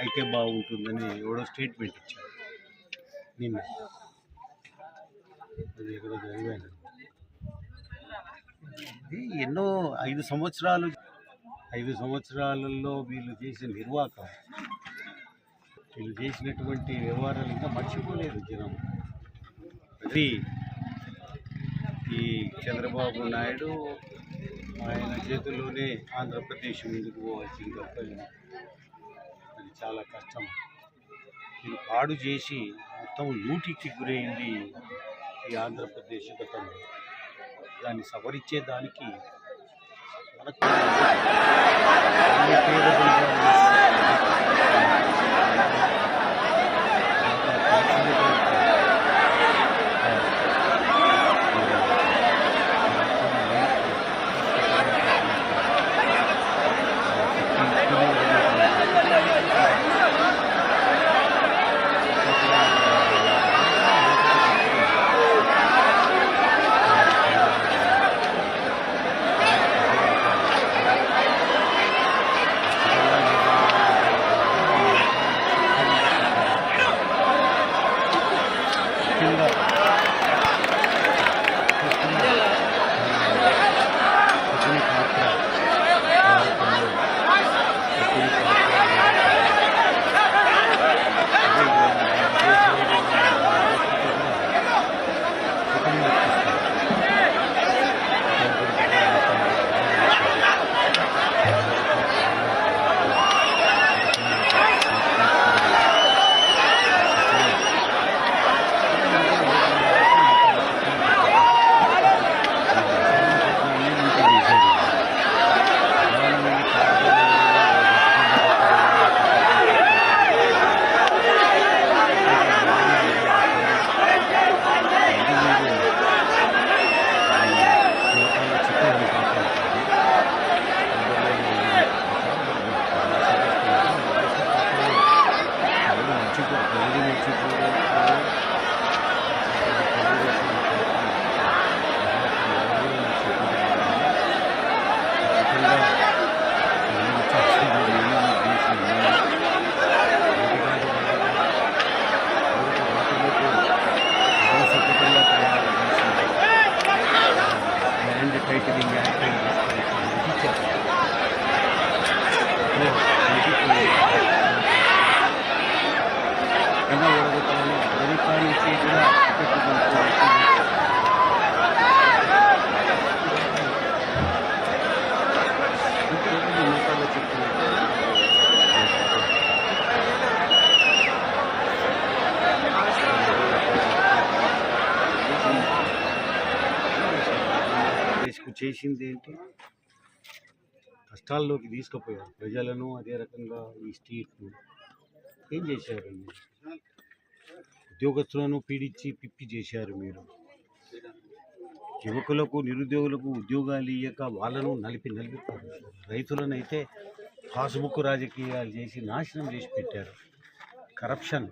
అయితే బాగుంటుందని ఎవడో స్టేట్మెంట్ ఇచ్చారు నిన్న. అది ఎక్కడో జరిగాను ఎన్నో ఐదు సంవత్సరాలు ఐదు సంవత్సరాలలో వీళ్ళు చేసిన నిర్వాహకం వీళ్ళు చేసినటువంటి వ్యవహారాలు ఇంకా మర్చిపోలేదు జనం. అది ఈ చంద్రబాబు నాయుడు ఆయన చేతుల్లోనే ఆంధ్రప్రదేశ్ ముందుకు పోవాల్సింది తప్ప చాలా కష్టం. నేను పాడు చేసి మొత్తం లూటికి గురైంది ఈ ఆంధ్రప్రదేశ్ గతంలో. దాన్ని సవరించే దానికి మనకు చేసింది ఏంటి కష్టాల్లోకి తీసుకుపోయారు. ప్రజలను అదే రకంగా ఈ స్టేట్ను ఏం చేశారు ఉద్యోగస్తులను పీడించి పిప్పి చేశారు మీరు. యువకులకు నిరుద్యోగులకు ఉద్యోగాలు ఇయ్యక వాళ్ళను నలిపి నలిపి రైతులను రైతులనైతే పాసుబుక్ రాజకీయాలు చేసి నాశనం చేసి పెట్టారు. కరప్షన్.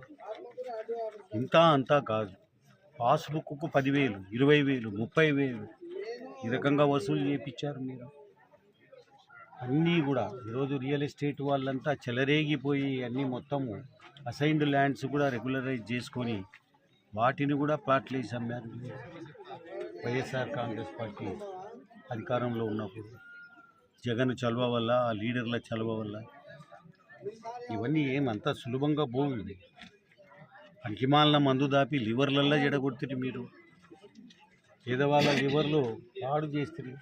ఇంత అంతా కాదు. పాస్బుక్కు పదివేలు ఇరవై వేలు ముప్పై వేలు ఈ రకంగా వసూలు చేయించారు మీరు? అన్నీ కూడా ఈరోజు రియల్ ఎస్టేట్ వాళ్ళంతా చెలరేగిపోయి అన్నీ మొత్తము అసైన్డ్ ల్యాండ్స్ కూడా రెగ్యులరైజ్ చేసుకొని వాటిని కూడా ప్లాట్లేసి అమ్మారు. వైఎస్ఆర్ కాంగ్రెస్ పార్టీ అధికారంలో ఉన్నప్పుడు జగన్ చలువ వల్ల ఆ లీడర్ల చలవ వల్ల ఇవన్నీ ఏమంత సులభంగా పోయింది పనికిమాలిన మందు దాపి లివర్లల్లో జడగొడుతుంది మీరు. పేదవాళ్ళ లివర్లు పాడు చేస్తుంది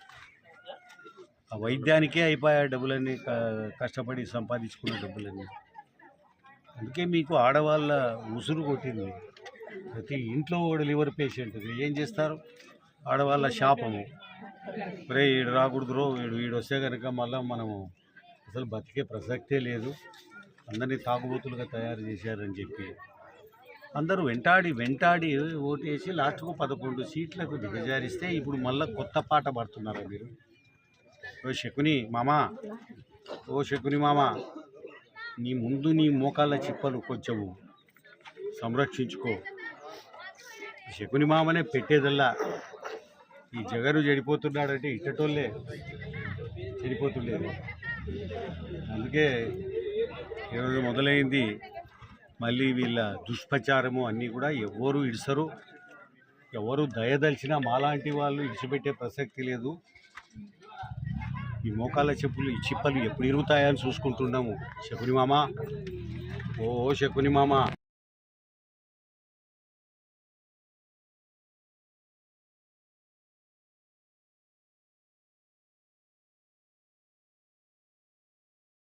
ఆ వైద్యానికే అయిపోయాయి డబ్బులన్నీ క- కష్టపడి సంపాదించుకున్న డబ్బులన్నీ. అందుకే మీకు ఆడవాళ్ళ ఉసురు కొట్టింది. ప్రతి ఇంట్లో ఒక లివర్ పేషెంట్. ఏం చేస్తారు? ఆడవాళ్ళ శాపము. రే వీడు రాకూడదు రో వీడు వీడు వస్తే కనుక మళ్ళీ మనము అసలు బతికే ప్రసక్తే లేదు. అందరినీ తాగుబోతులుగా తయారు చేశారని చెప్పి. అందరూ వెంటాడి వెంటాడి ఓటేసి లాస్ట్కు పదకొండు సీట్లకు దిగజారిస్తే ఇప్పుడు మళ్ళీ కొత్త పాట పడుతున్నారు మీరు? ఓ శకుని మామా ఓ శకుని మామ నీ ముందు నీ మోకాళ్ళ చిప్పలు కొంచెము సంరక్షించుకో. శకుని మామనే పెట్టేదల్లా. ఈ జగరు చెడిపోతున్నాడంటే ఇట్టటోళ్ళే చెడిపోతుండేది అందుకే ఈరోజు మొదలైంది మళ్ళీ వీళ్ళ దుష్ప్రచారము అన్నీ కూడా ఎవరు ఇడిసరు ఎవరు దయదలిచినా మాలాంటి వాళ్ళు ఇడిచిపెట్టే ప్రసక్తి లేదు. ఈ మోకాళ్ళ చెప్పులు ఈ చిప్పలు ఎప్పుడు ఇరుగుతాయని చూసుకుంటున్నాము. శకుని మామ. ఓ శకుని మామ.